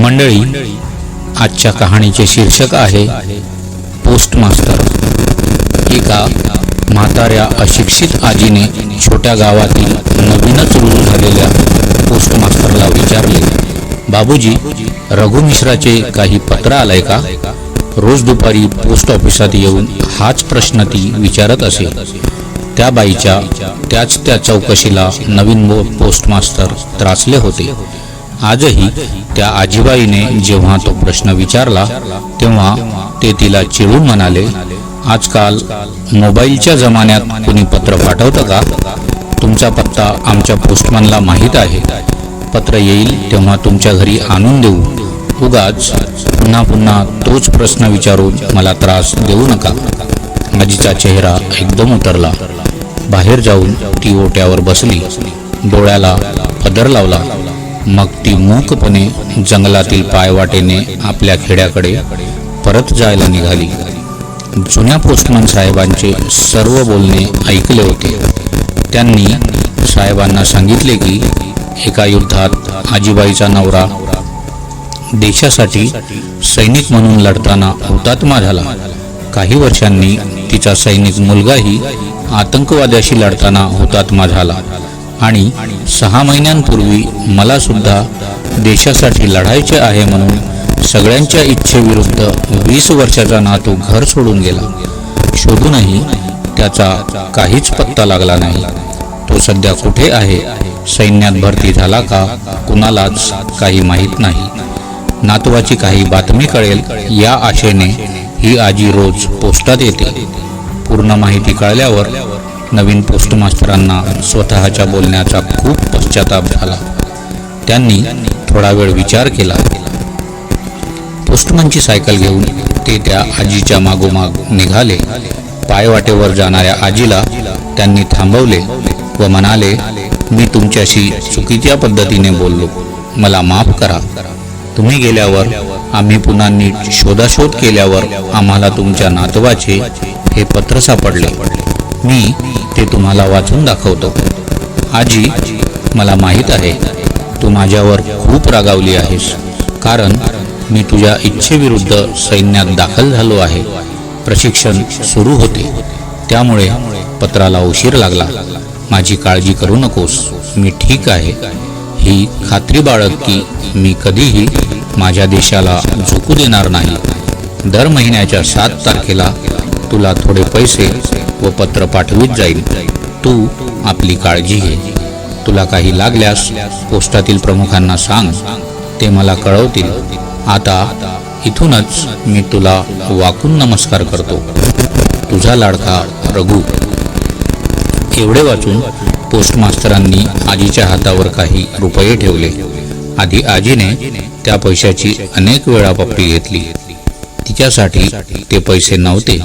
मंडळी आजच्या कहाणीचे शीर्षक आहे पोस्ट मास्टर एका म्हाताऱ्या अशिक्षित आजीने छोट्या गावातील नवीनच रुजू झालेल्या पोस्टमास्टरला विचारले बाबूजी रघु मिश्राचे काही पत्र आलंय का? रोज दुपारी पोस्ट ऑफिसात येऊन हाच प्रश्न ती विचारत असे. त्या बाईच्या त्याच त्या चौकशीला नवीन पोस्टमास्टर पोस्ट त्रासले होते. आजही त्या आजीबाईने जेव्हा तो प्रश्न विचारला तेव्हा ते तिला चिडून म्हणाले आजकाल मोबाईलच्या जमान्यात कुणी पत्र पाठवतं का? तुमचा पत्ता आमच्या पोस्टमनला माहीत आहे. पत्र येईल तेव्हा तुमच्या घरी आणून देऊ. उगाच पुन्हा पुन्हा तोच प्रश्न विचारून मला त्रास देऊ नका. आजीचा चेहरा एकदम उतरला. बाहेर जाऊन ती ओट्यावर बसली. डोळ्याला पदर लावला. मग ती मूकपणे जंगलातील पायवाटेने आपल्या खेड्याकडे परत जायला निघाली. जुन्या पोस्टमन साहेबांचे सर्व बोलणे ऐकले होते. त्यांनी साहेबांना सांगितले की एका युद्धात आजीबाईचा नवरा देशासाठी सैनिक म्हणून लढताना हुतात्मा झाला. काही वर्षांनी तिचा सैनिक मुलगाही आतंकवाद्याशी लढताना हुतात्मा झाला. आणि सहा महिन्यांपूर्वी मला सुद्धा देशासाठी लढायचे आहे म्हणून सगळ्यांच्या इच्छेविरुद्ध वीस वर्षाचा नातू घर सोडून गेला. शोधूनही त्याचा काहीच पत्ता लागला नाही. तो सध्या कुठे आहे? सैन्यात भरती झाला का? कुणालाच काही माहीत नाही. नातवाची काही बातमी कळेल या आशेने ही आजी रोज पोस्टात येते. पूर्ण माहिती कळल्यावर नवीन पोस्ट मास्तरांना स्वतःच्या बोलण्याचा खूप पश्चाताप झाला. त्यांनी थोडा वेळ विचार केला. पोस्टमनची सायकल घेऊन ते त्या आजीच्या मागोमाग निघाले. पायवाटेवर जाणाऱ्या आजीला त्यांनी थांबवले व म्हणाले मी तुमच्याशी चुकीच्या पद्धतीने बोललो. मला माफ करा. तुम्ही गेल्यावर आम्ही पुन्हा नीट शोधाशोध केल्यावर आम्हाला तुमच्या नातवाचे हे पत्र सापडले. मी ते तुम्हाला वाचून दाखवतो. आजी मला माहीत आहे तू माझ्यावर खूप रागावली आहेस कारण मी तुझ्या इच्छेविरुद्ध सैन्यात दाखल झालो आहे. प्रशिक्षण सुरू होते. त्यामुळे पत्राला उशीर लागला. माझी काळजी करू नकोस मी ठीक आहे. ही खात्री बाळग की मी कधीही माझ्या देशाला झुकू देणार नाही. दर महिन्याच्या सात तारखेला तुला थोडे पैसे व पत्र पाठवित जाईल. तू आपली काळजी घे. तुला काही लागल्यास पोस्टातील प्रमुखांना सांग. ते मला कळवतील. आता इथूनच मी तुला वाकून नमस्कार करतो. तुझा लाडका रघु. एवढे वाचून पोस्टमास्तरांनी आजीच्या हातावर काही रुपये ठेवले. आधी आजीने त्या पैशाची अनेक वेळा पप्पी घेतली. तिच्यासाठी ते पैसे नव्हते.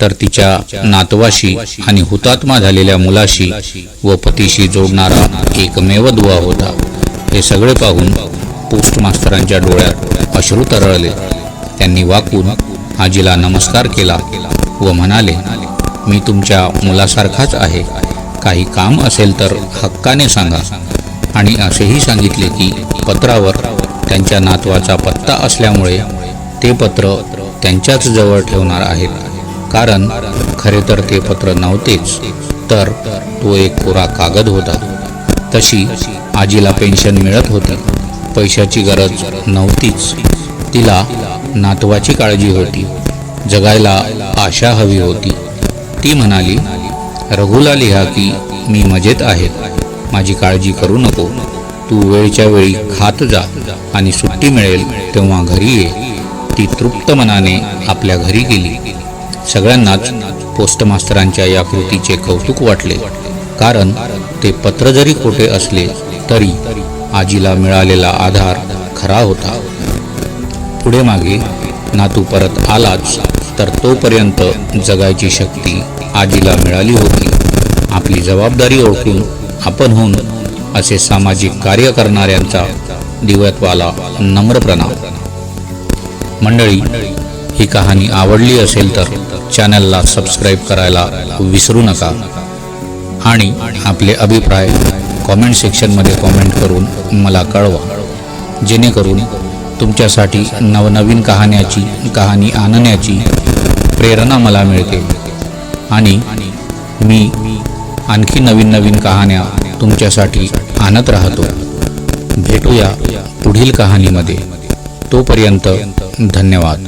तर तिच्या नातवाशी आणि हुतात्मा झालेल्या मुलाशी व पतीशी जोडणारा एकमेव दुवा होता. हे सगळे पाहून पोस्टमास्तरांच्या डोळ्यात अश्रू तरळले. त्यांनी वाकून आजीला नमस्कार केला व म्हणाले मी तुमच्या मुलासारखाच आहे. काही काम असेल तर हक्काने सांगा. आणि असेही सांगितले की पत्रावर त्यांच्या नातवाचा पत्ता असल्यामुळे ते पत्र त्यांच्याच जवळ ठेवणार आहेत. कारण खरे तर ते पत्र नव्हतेच तर तो एक कोरा कागद होता. तशी आजीला पेन्शन मिळत होती. पैशाची गरज नव्हतीच. तिला नातवाची काळजी होती. जगायला आशा हवी होती. ती म्हणाली रघुला लिहा की मी मजेत आहे. माझी काळजी करू नको. तू वेळच्या वेळी खात जा आणि सुट्टी मिळेल तेव्हा घरी ये. ती तृप्त मनाने आपल्या घरी गेली. सगळ्यांनाच पोस्टमास्तरांच्या या कृतीचे कौतुक वाटले. कारण ते पत्र जरी खोटे असले तरी आजीला मिळालेला आधार खरा होता. पुढे मागे नातू परत आलाच तर तोपर्यंत जगायची शक्ती आजीला मिळाली होती. आपली जबाबदारी ओळखून आपणहून असे सामाजिक कार्य करणाऱ्यांचा दिव्यत्वाला नम्र प्रणाम मंडळी ही कहाणी आवडली असेल तर चॅनलला सबस्क्राईब करायला विसरू नका. आणि आपले अभिप्राय कॉमेंट सेक्शनमध्ये कॉमेंट करून मला कळवा. जेणेकरून तुमच्यासाठी नवनवीन कहाण्याची कहाणी आणण्याची प्रेरणा मला मिळते. आणि मी आणखी नवीन नवीन कहाण्या तुमच्यासाठी आणत राहतो. भेटूया पुढील कहाणीमध्ये. तोपर्यंत धन्यवाद.